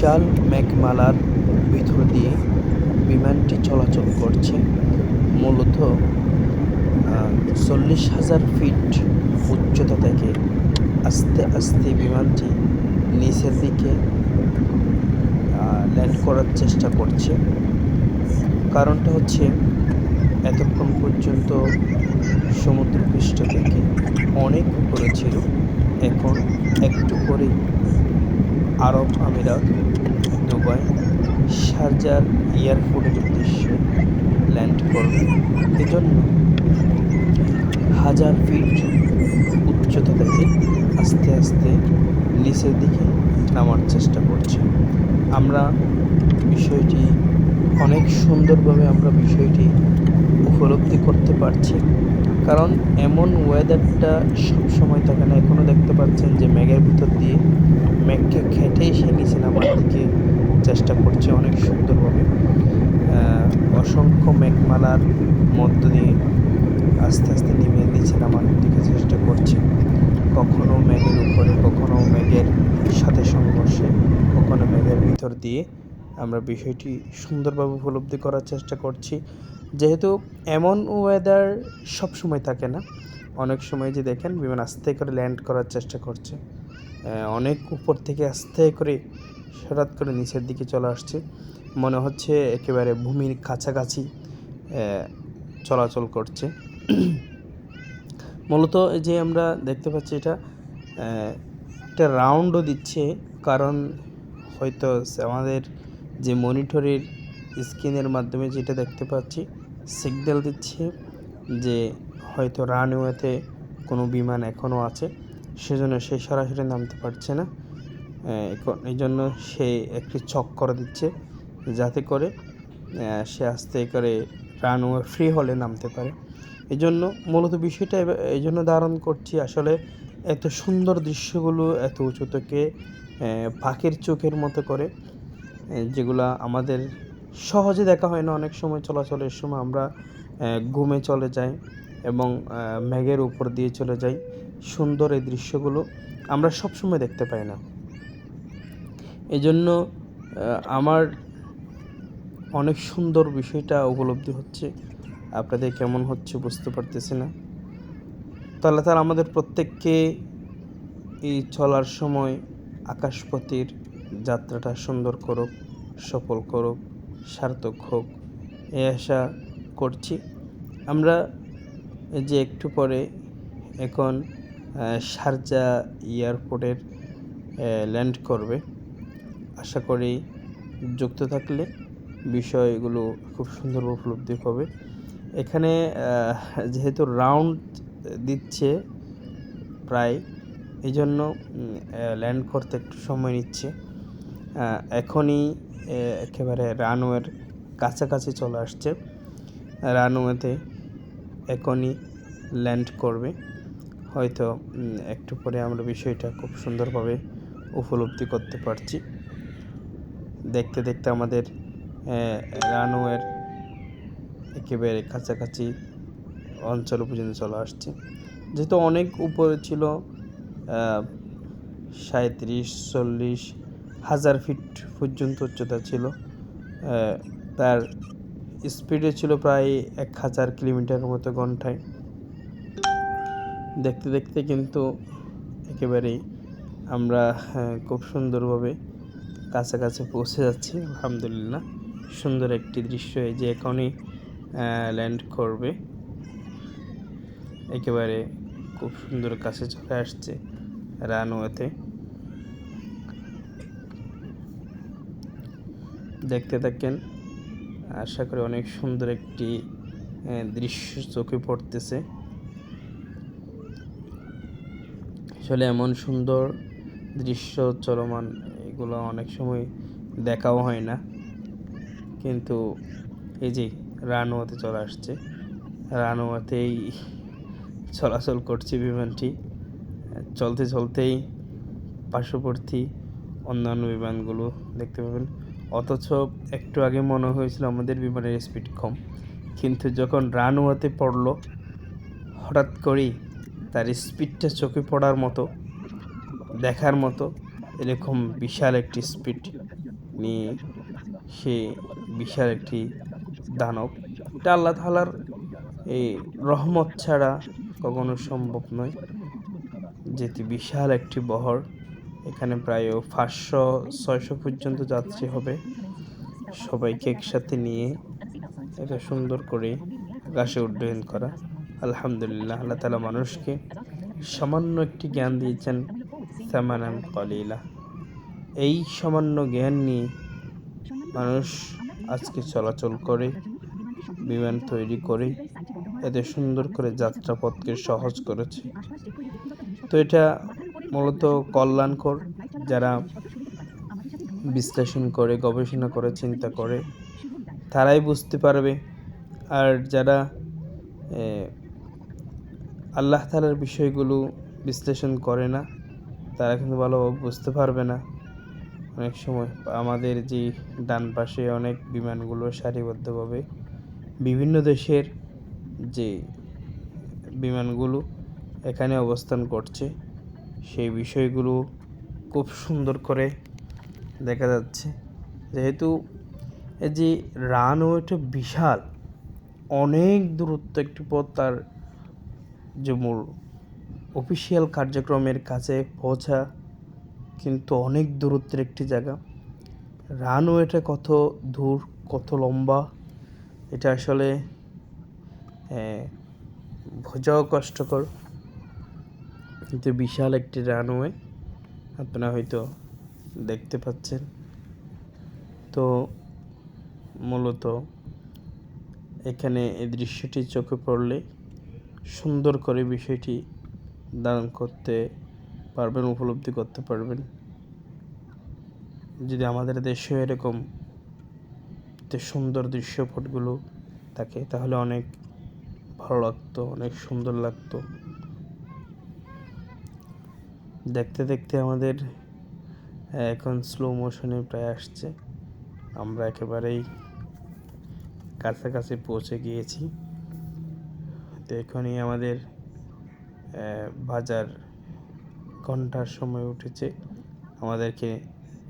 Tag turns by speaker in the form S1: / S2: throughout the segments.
S1: বিশাল মেঘমালার ভিতর দিয়ে বিমানটি চলাচল করছে। মূলত চল্লিশ হাজার ফিট উচ্চতা থেকে আস্তে আস্তে বিমানটি নিচের দিকে ল্যান্ড করার চেষ্টা করছে। কারণটা হচ্ছে, এতক্ষণ পর্যন্ত সমুদ্রপৃষ্ঠ থেকে অনেক উপরে ছিল, এখন একটু পরেই আরব আমিরাত, দুবাই, শারজার এয়ারপোর্টের উদ্দেশ্যে ল্যান্ড করবে। এজন্য হাজার ফিট উচ্চতা থেকে আস্তে আস্তে নিচের দিকে নামার চেষ্টা করছে। আমরা বিষয়টি অনেক সুন্দরভাবে আমরা বিষয়টি উপলব্ধি করতে পারছি। কারণ এমন ওয়েদারটা সবসময় থাকে না। এখনও দেখতে পাচ্ছেন যে মেঘের ভিতর দিয়ে মেঘকে খেটে এসে নিচে নামার দিকে চেষ্টা করছে অনেক সুন্দরভাবে। অসংখ্য মেঘমালার মধ্য দিয়ে আস্তে আস্তে নেমে নিচে নামার দিকে চেষ্টা করছে। কখনো মেঘের উপরে, কখনো মেঘের সাথে সংঘর্ষে, কখনো মেঘের ভিতর দিয়ে। আমরা বিষয়টি সুন্দরভাবে উপলব্ধি করার চেষ্টা করছি। যেহেতু এমন ওয়েদার সব সময় থাকে না, অনেক সময় যে দেখেন বিমান আস্তে করে ল্যান্ড করার চেষ্টা করছে। অনেক উপর থেকে আস্তে করে হঠাৎ করে নিচের দিকে চলে আসছে। মনে হচ্ছে একেবারে ভূমির কাছাকাছি চলাচল করছে। মূলত যে আমরা দেখতে পাচ্ছি এটা একটা রাউন্ডও দিচ্ছে, কারণ হয়তো আমাদের যে মনিটরের স্ক্রিনের মাধ্যমে যেটা দেখতে পাচ্ছি সিগন্যাল দিচ্ছে যে হয়তো রানওয়েতে কোনো বিমান এখনও আছে। সেজন্য সে সরাসরি নামতে পারছে না। এই জন্য সে একটি চক করে দিচ্ছে যাতে করে সে আস্তে করে রানওয়ে ফ্রি হলে নামতে পারে। এই জন্য মূলত বিষয়টা এই জন্য ধারণ করছি আসলে এত সুন্দর দৃশ্যগুলো এত উঁচু থেকে পাখির চোখের মতো করে যেগুলা আমাদের সহজে দেখা হয় না। অনেক সময় চলাচলের সময় আমরা ঘুমে চলে যাই এবং মেঘের উপর দিয়ে চলে যাই। সুন্দর এই দৃশ্যগুলো আমরা সবসময় দেখতে পাই না। এই জন্য আমার অনেক সুন্দর বিষয়টা উপলব্ধি হচ্ছে। আপনাদের কেমন হচ্ছে বুঝতে পারতেছি না। তাহলে তার আমাদের প্রত্যেককে এই চলার সময় আকাশপথের যাত্রাটা সুন্দর করুক, সফল করুক, সার্থক হোক, এই আশা করছি। আমরা যে একটু পরে এখন শারজা এয়ারপোর্টের ল্যান্ড করবে। আশা করি যুক্ত থাকলে বিষয়গুলো খুব সুন্দর উপলব্ধি হবে। এখানে যেহেতু রাউন্ড দিচ্ছে প্রায় এই জন্য ল্যান্ড করতে একটু সময় নিচ্ছে। এখনই একেবারে রানওয়ের কাছাকাছি চলে আসছে। রানওয়েতে এখনই ল্যান্ড করবে। হয়তো একটু পরে আমরা বিষয়টা খুব সুন্দরভাবে উপলব্ধি করতে পারছি। দেখতে দেখতে আমাদের রানওয়ের একেবারে কাছাকাছি অঞ্চল পর্যন্ত চলে আসছে। যেহেতু অনেক উপরে ছিল সাঁত্রিশ চল্লিশ হাজার ফিট পর্যন্ত উচ্চতা ছিল তার স্পিডে ছিল প্রায় এক হাজার কিলোমিটারের মতো ঘন্টায়। দেখতে দেখতে কিন্তু একেবারেই আমরা খুব সুন্দরভাবে কাছাকাছি পৌঁছে যাচ্ছি, আলহামদুলিল্লাহ। সুন্দর একটি দৃশ্য এই যে এখনই ল্যান্ড করবে। একেবারে খুব সুন্দর কাছে চলে আসছে রানওয়েতে। দেখতে থাকেন, আশা করি অনেক সুন্দর একটি দৃশ্য চোখে পড়তেছে। আসলে এমন সুন্দর দৃশ্য চলমান, এগুলো অনেক সময় দেখাও হয় না। কিন্তু এই যে রানওয়াতে চলে আসছে, রানওয়াতেই চলাচল করছে বিমানটি। চলতে চলতেই পার্শ্ববর্তী অন্যান্য বিমানগুলো দেখতে পাবেন। অথচ একটু আগে মনে হয়েছিল আমাদের বিমানের স্পিড কম। কিন্তু যখন রানওয়াতে পড়ল, হঠাৎ করেই তার স্পিডটা চোখে পড়ার মতো, দেখার মতো এরকম বিশাল একটি স্পিড নিয়ে সে বিশাল একটি দানব। এটা আল্লাহ তালার এই রহমত ছাড়া কখনো সম্ভব নয়। যেটি বিশাল একটি বহর, এখানে প্রায় পাঁচশো, ছয়শো পর্যন্ত যাত্রী হবে। সবাইকে একসাথে নিয়ে এটা সুন্দর করে আকাশে উড্ডয়ন করা। আলহামদুলিল্লাহ, আল্লাহ তালা মানুষকে সামান্য একটি জ্ঞান দিয়েছেন, সামানান কলিলা। এই সামান্য জ্ঞান নিয়ে মানুষ আজকে চলাচল করে, বিমান তৈরি করে এত সুন্দর করে যাত্রাপথকে সহজ করেছে। তো এটা মূলত কল্যাণকর, যারা বিশ্লেষণ করে, গবেষণা করে, চিন্তা করে, তারাই বুঝতে পারবে। আর যারা আল্লাহ তালার বিষয়গুলো বিশ্লেষণ করে না। তারা কিন্তু ভালোভাবে বুঝতে পারবে না। অনেক সময় আমাদের যে ডান পাশে অনেক বিমানগুলো সারিবদ্ধভাবে বিভিন্ন দেশের যে বিমানগুলো এখানে অবস্থান করছে, সেই বিষয়গুলো খুব সুন্দর করে দেখা যাচ্ছে। যেহেতু এই যে রানওয়েটা বিশাল, অনেক দূরত্ব একটি পথ তার যে মূল অফিসিয়াল কার্যক্রমের কাছে পৌঁছা কিন্তু অনেক দূরত্বের একটি জায়গা। রানওয়েটা কত দূর, কত লম্বা, এটা আসলে বোঝাও কষ্টকর। কিন্তু বিশাল একটি রানওয়ে আপনারা হয়তো দেখতে পাচ্ছেন। তো মূলত এখানে এই দৃশ্যটি চোখে পড়লে সুন্দর করে বিষয়টি দান করতে পারবেন, উপলব্ধি করতে পারবেন। যদি আমাদের দেশেও এরকম সুন্দর দৃশ্যপটগুলো থাকে, তাহলে অনেক ভালো লাগতো, অনেক সুন্দর লাগতো। দেখতে দেখতে আমাদের এখন স্লো মোশনে প্রায় আসছে। আমরা একেবারেই কাছাকাছি পৌঁছে গিয়েছি। তো এখনই আমাদের বাজার ঘণ্টার সময় উঠেছে। আমাদেরকে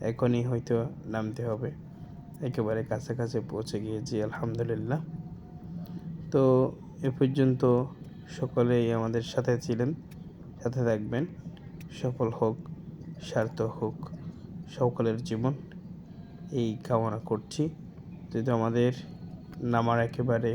S1: এখনই হয়তো নামতে হবে। একেবারে কাছাকাছি পৌঁছে গিয়েছি, আলহামদুলিল্লাহ। তো এ পর্যন্ত সকলেই আমাদের সাথে ছিলেন, সাথে থাকবেন। সফল হোক, সার্থক হোক, সকলের জীবন এই কামনা করছি। যেহেতু আমাদের নামার একেবারে